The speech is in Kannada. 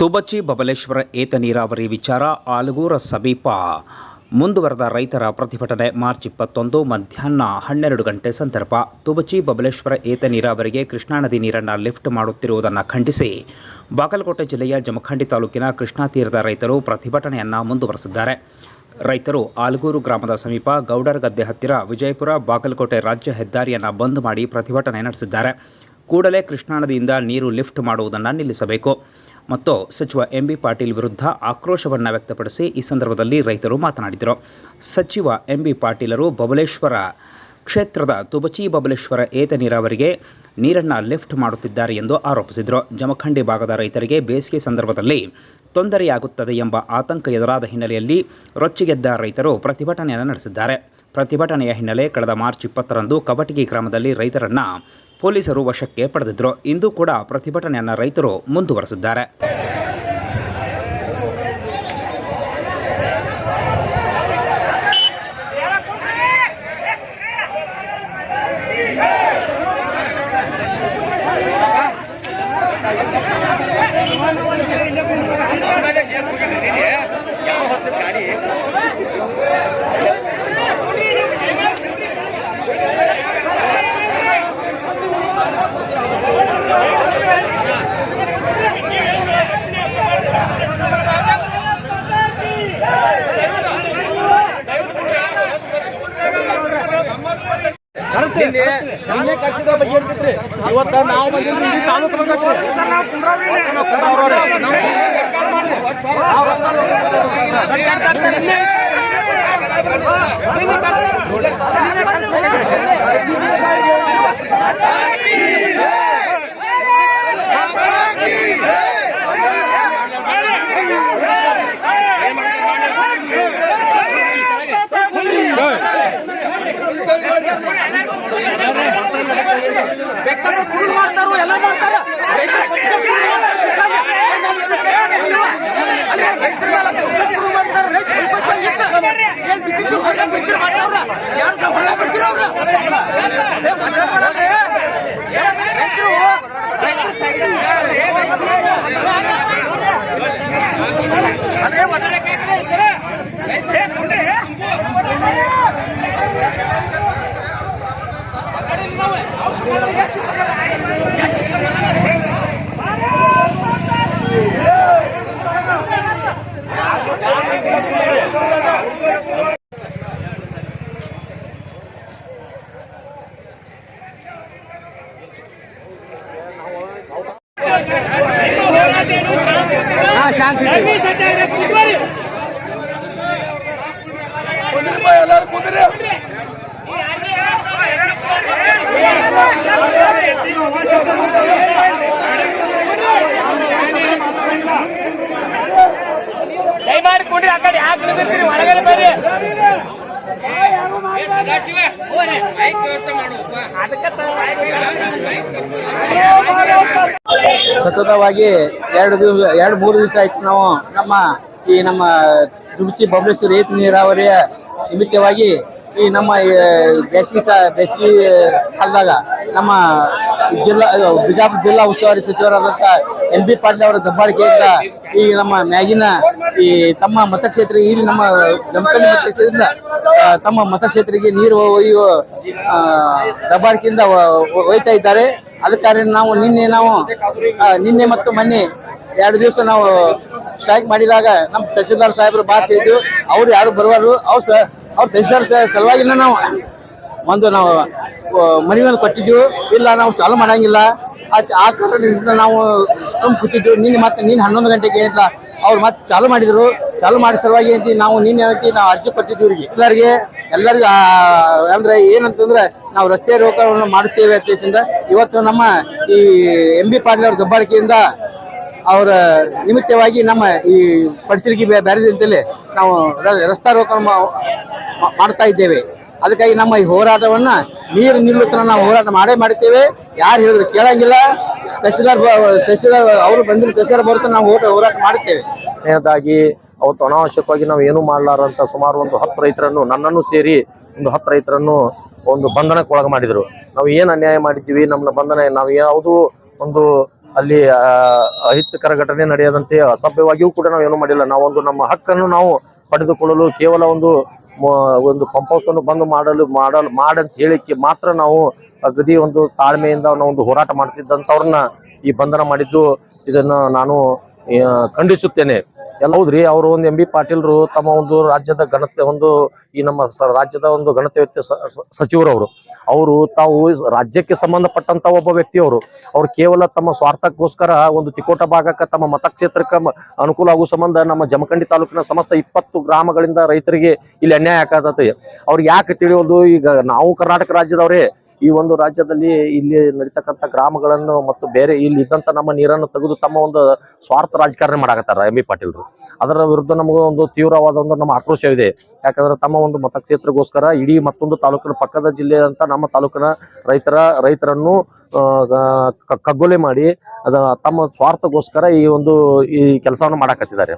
ತುಬಚಿ ಬಬಲೇಶ್ವರ ಏತ ನೀರಾವರಿ ವಿಚಾರ ಆಲಗೂರ ಸಮೀಪ ಮುಂದುವರೆದ ರೈತರ ಪ್ರತಿಭಟನೆ ಮಾರ್ಚ್ ಇಪ್ಪತ್ತೊಂದು ಮಧ್ಯಾಹ್ನ ಹನ್ನೆರಡು ಗಂಟೆ ಸಂದರ್ಭ ತುಬಚಿ ಬಬಲೇಶ್ವರ ಏತ ನೀರಾವರಿಗೆ ಕೃಷ್ಣಾ ನದಿ ನೀರನ್ನು ಲಿಫ್ಟ್ ಮಾಡುತ್ತಿರುವುದನ್ನು ಖಂಡಿಸಿ ಬಾಗಲಕೋಟೆ ಜಿಲ್ಲೆಯ ಜಮಖಂಡಿ ತಾಲೂಕಿನ ಕೃಷ್ಣಾ ತೀರದ ರೈತರು ಪ್ರತಿಭಟನೆಯನ್ನು ಮುಂದುವರೆಸಿದ್ದಾರೆ. ರೈತರು ಆಲಗೂರು ಗ್ರಾಮದ ಸಮೀಪ ಗೌಡರ ಗದ್ದೆ ಹತ್ತಿರ ವಿಜಯಪುರ ಬಾಗಲಕೋಟೆ ರಾಜ್ಯ ಹೆದ್ದಾರಿಯನ್ನು ಬಂದ್ ಮಾಡಿ ಪ್ರತಿಭಟನೆ ನಡೆಸಿದ್ದಾರೆ. ಕೂಡಲೇ ಕೃಷ್ಣಾ ನದಿಯಿಂದ ನೀರು ಲಿಫ್ಟ್ ಮಾಡುವುದನ್ನು ನಿಲ್ಲಿಸಬೇಕು. ಮತ್ತು ಸಚಿವ ಎಂಬಿ ಪಾಟೀಲ್ ವಿರುದ್ಧ ಆಕ್ರೋಶವನ್ನು ವ್ಯಕ್ತಪಡಿಸಿ ಈ ಸಂದರ್ಭದಲ್ಲಿ ರೈತರು ಮಾತನಾಡಿದರು. ಸಚಿವ ಎಂ ಬಿ ಪಾಟೀಲರು ಬಬಲೇಶ್ವರ ಕ್ಷೇತ್ರದ ತುಬಚಿ ಬಬಲೇಶ್ವರ ಏತ ನೀರಾವರಿಗೆ ನೀರನ್ನು ಲಿಫ್ಟ್ ಮಾಡುತ್ತಿದ್ದಾರೆ ಎಂದು ಆರೋಪಿಸಿದರು. ಜಮಖಂಡಿ ಭಾಗದ ರೈತರಿಗೆ ಬೇಸಿಗೆ ಸಂದರ್ಭದಲ್ಲಿ ತೊಂದರೆಯಾಗುತ್ತದೆ ಎಂಬ ಆತಂಕ ಎದುರಾದ ಹಿನ್ನೆಲೆಯಲ್ಲಿ ರೊಚ್ಚಿಗೆದ್ದ ರೈತರು ಪ್ರತಿಭಟನೆಯನ್ನು ನಡೆಸಿದ್ದಾರೆ. ಪ್ರತಿಭಟನೆಯ ಹಿನ್ನೆಲೆ ಕಳೆದ ಮಾರ್ಚ್ ಇಪ್ಪತ್ತರಂದು ಕಬಟಗಿ ಗ್ರಾಮದಲ್ಲಿ ರೈತರನ್ನ ಪೊಲೀಸರು ವಶಕ್ಕೆ ಪಡೆದಿದ್ದರು ಇಂದು ಕೂಡ ಪ್ರತಿಭಟನೆಯನ್ನು ರೈತರು ಮುಂದುವರೆಸಿದ್ದಾರೆ. ಇವತ್ತ ನಾವು ಬಂದಿದ್ರಿ ಇಡೀ ತಾಲೂಕು ಬಂದೈತ್ರಿ ಬೇಕಾದ್ರೆ ಮಾಡ್ತಾರೋ ಎಲ್ಲ ಮಾಡ್ತಾರ? ಎಲ್ಲರೂ ಕೂತಿರಿ ದಯಮಾಡಿ ಕುಂಡ್ರಿ ಆ ಕಡೆ ಯಾಕೆ ನಿಂತಿರ್ತೀರಿ ಒಳಗಡೆ ಬರ್ರಿ. ಸತತವಾಗಿ ಎರಡು ದಿವಸ ಎರಡು ಮೂರು ದಿವಸ ಆಯ್ತು ನಾವು ನಮ್ಮ ಈ ನಮ್ಮ ತುಮಚಿ ಬಬ್ಲೇಶ್ವರ ಏತ ನೀರಾವರಿಯ ನಿಮಿತ್ತವಾಗಿ ಈ ನಮ್ಮ ಬೇಸಿಗೆ ಸ, ಬೇಸಿಗೆ ಕಾಲದಾಗ ನಮ್ಮ ಜಿಲ್ಲಾ ಬಿಜಾಪುರ ಜಿಲ್ಲಾ ಉಸ್ತುವಾರಿ ಸಚಿವರಾದಂಥ ಎಂ ಬಿ ಪಾಟೀಲ್ ಅವರ ದಬ್ಬಾಳಿಕೆಯಿಂದ ಈ ನಮ್ಮ ಮ್ಯಾಗಿನ ಈ ತಮ್ಮ ಮತಕ್ಷೇತ್ರ ಇಲ್ಲಿ ನಮ್ಮ ಜಮಖಂಡಿ ಮತಕ್ಷೇತ್ರದಿಂದ ತಮ್ಮ ಮತಕ್ಷೇತ್ರಕ್ಕೆ ನೀರು ಒಯ್ಯುವ ದಬ್ಬಾಳಿಕೆಯಿಂದ ಒಯ್ತಾ ಇದ್ದಾರೆ. ಅದ ಕಾರಣ ನಾವು ನಿನ್ನೆ ನಾವು ನಿನ್ನೆ ಮತ್ತು ಮೊನ್ನೆ ಎರಡು ದಿವಸ ನಾವು ಸ್ಟ್ರೈಕ್ ಮಾಡಿದಾಗ ನಮ್ಮ ತಹಸೀಲ್ದಾರ್ ಸಾಹೇಬರು ಬಾತ್ ಹೇಳಿದ್ರು. ಅವ್ರು ಯಾರು ಬರುವಾರು ಅವ್ರು ಅವ್ರ ತಹಸೀಲ್ದಾರ್ ಸಲುವಾಗಿನ ನಾವು ಒಂದು ನಾವು ಮನವಿ ಒಂದು ಕೊಟ್ಟಿದ್ದೀವಿ. ಇಲ್ಲ, ನಾವು ಚಾಲು ಮಾಡಂಗಿಲ್ಲ. ಆ- ಕಾರಣದಿಂದ ನಾವು ಸುಮ್ ಕೂತಿದ್ದೀವಿ ನಿನ್ನೆ ಮತ್ತೆ ನೀನು ಹನ್ನೊಂದು ಗಂಟೆಗೆ ಏನಿಲ್ಲ ಅವ್ರು ಮತ್ತೆ ಚಾಲು ಮಾಡಿದ್ರು. ಚಾಲು ಮಾಡಿ ಸಲುವಾಗಿ ಅಂತ ನಾವು ನಿನ್ನೆ ಏನಂತಿ, ನಾವು ಅರ್ಜಿ ಕೊಟ್ಟಿದ್ವಿ ಇವ್ರಿಗೆ. ಎಲ್ಲರಿಗೆ, ಎಲ್ಲರಿಗೂ ಅಂದರೆ ಏನಂತಂದ್ರೆ ನಾವು ರಸ್ತೆ ರೋಗವನ್ನು ಮಾಡುತ್ತೇವೆ ಉದ್ದೇಶದಿಂದ ಇವತ್ತು ನಮ್ಮ ಈ ಎಂ ಬಿ ಪಾಟೀಲ್ ಅವ್ರ ದಬ್ಬಾಳಿಕೆಯಿಂದ ಅವರ ನಿಮಿತ್ತವಾಗಿ ನಮ್ಮ ಈ ಪಡಿಸಲಿಕ್ಕೆ ಬ್ಯಾರೇಜ್ ಅಂತೇಳಿ ನಾವು ರಸ್ತೆ ರಸ್ತಾ ರೋಕ ಮಾಡ್ತಾ ಇದ್ದೇವೆ. ಅದಕ್ಕಾಗಿ ನಮ್ಮ ಈ ಹೋರಾಟವನ್ನು ನೀರು ನಿಲ್ಲುತ್ತನ ನಾವು ಹೋರಾಟ ಮಾಡೇ ಮಾಡ್ತೇವೆ. ಯಾರು ಹೇಳಿದ್ರು ಕೇಳಂಗಿಲ್ಲ. ತಹಸೀಲ್ದಾರ್ ತಹಸೀಲ್ದಾರ್ ಅವರು ಬಂದಿರೋ, ತಹಸೀಲ್ದಾರ್ ಬರುತ್ತೆ ನಾವು ಹೋರಾಟ ಹೋರಾಟ ಮಾಡುತ್ತೇವೆ ಕೊನೆಯದಾಗಿ ಅವತ್ತು ಅನಾವಶ್ಯಕವಾಗಿ ನಾವು ಏನು ಮಾಡಲಾರಂತ ಸುಮಾರು ಒಂದು ಹತ್ತು ರೈತರನ್ನು, ನನ್ನನ್ನು ಸೇರಿ ಒಂದು ಹತ್ತು ರೈತರನ್ನು ಒಂದು ಬಂಧನಕ್ಕೆ ಒಳಗೆ ಮಾಡಿದ್ರು. ನಾವು ಏನು ಅನ್ಯಾಯ ಮಾಡಿದ್ದೀವಿ? ನಮ್ಮ ಬಂಧನ ನಾವು ಯಾವುದು ಒಂದು ಅಲ್ಲಿ ಅಹಿತಕರ ಘಟನೆ ನಡೆಯದಂತೆ ಅಸಭ್ಯವಾಗಿಯೂ ಕೂಡ ನಾವು ಏನು ಮಾಡಿಲ್ಲ. ನಾವೊಂದು ನಮ್ಮ ಹಕ್ಕನ್ನು ನಾವು ಪಡೆದುಕೊಳ್ಳಲು ಕೇವಲ ಒಂದು ಒಂದು ಪಂಪ್ ಹೌಸ್ ಅನ್ನು ಬಂದ್ ಮಾಡಲು ಮಾಡಲು, ಮಾಡಂತ ಹೇಳಿಕೆ ಮಾತ್ರ ನಾವು ಅಗದಿ ಒಂದು ತಾಳ್ಮೆಯಿಂದ ಒಂದು ಹೋರಾಟ ಮಾಡ್ತಿದ್ದಂಥವ್ರನ್ನ ಈ ಬಂಧನ ಮಾಡಿದ್ದು. ಇದನ್ನ ನಾನು ಖಂಡಿಸುತ್ತೇನೆ. ಎಲ್ಲ ಹೌದ್ರಿ, ಅವರು ಒಂದು ಎಂ ಬಿ ಪಾಟೀಲ್ರು ತಮ್ಮ ಒಂದು ರಾಜ್ಯದ ಘನತೆ, ಒಂದು ಈ ನಮ್ಮ ರಾಜ್ಯದ ಒಂದು ಘನತೆ ವ್ಯಕ್ತಿ ಸಚಿವರವರು. ಅವರು ತಾವು ರಾಜ್ಯಕ್ಕೆ ಸಂಬಂಧಪಟ್ಟಂತ ಒಬ್ಬ ವ್ಯಕ್ತಿಯವರು. ಅವ್ರು ಕೇವಲ ತಮ್ಮ ಸ್ವಾರ್ಥಕ್ಕೋಸ್ಕರ ಒಂದು ತಿಕೋಟ ಭಾಗಕ್ಕೆ ತಮ್ಮ ಮತಕ್ಷೇತ್ರಕ್ಕೆ ಅನುಕೂಲ ಆಗುವ ಸಂಬಂಧ ನಮ್ಮ ಜಮಖಂಡಿ ತಾಲೂಕಿನ ಸಮಸ್ತ ಇಪ್ಪತ್ತು ಗ್ರಾಮಗಳಿಂದ ರೈತರಿಗೆ ಇಲ್ಲಿ ಅನ್ಯಾಯ ಆಗತೈತಿ. ಅವ್ರಿಗೆ ಯಾಕೆ ತಿಳಿಯೋದು? ಈಗ ನಾವು ಕರ್ನಾಟಕ ರಾಜ್ಯದವರೇ. ಈ ಒಂದು ರಾಜ್ಯದಲ್ಲಿ ಇಲ್ಲಿ ನಡೀತಕ್ಕಂಥ ಗ್ರಾಮಗಳನ್ನು ಮತ್ತು ಬೇರೆ ಇಲ್ಲಿ ಇದ್ದಂಥ ನಮ್ಮ ನೀರನ್ನು ತೆಗೆದು ತಮ್ಮ ಒಂದು ಸ್ವಾರ್ಥ ರಾಜಕಾರಣ ಮಾಡಾಕತ್ತಾರ ಎಂ ಬಿ ಪಾಟೀಲ್ರು. ಅದರ ವಿರುದ್ಧ ನಮಗೂ ಒಂದು ತೀವ್ರವಾದ ಒಂದು ನಮ್ಮ ಆಕ್ರೋಶವಿದೆ ಯಾಕಂದ್ರೆ ತಮ್ಮ ಒಂದು ಮತಕ್ಷೇತ್ರಗೋಸ್ಕರ ಇಡೀ ಮತ್ತೊಂದು ತಾಲೂಕಿನ ಪಕ್ಕದ ಜಿಲ್ಲೆ ಅಂತ ನಮ್ಮ ತಾಲೂಕಿನ ರೈತರ, ರೈತರನ್ನು ಕಗ್ಗೊಲೆ ಮಾಡಿ ಅದ ತಮ್ಮ ಸ್ವಾರ್ಥಗೋಸ್ಕರ ಈ ಒಂದು ಈ ಕೆಲಸವನ್ನು ಮಾಡಾಕತ್ತಿದ್ದಾರೆ.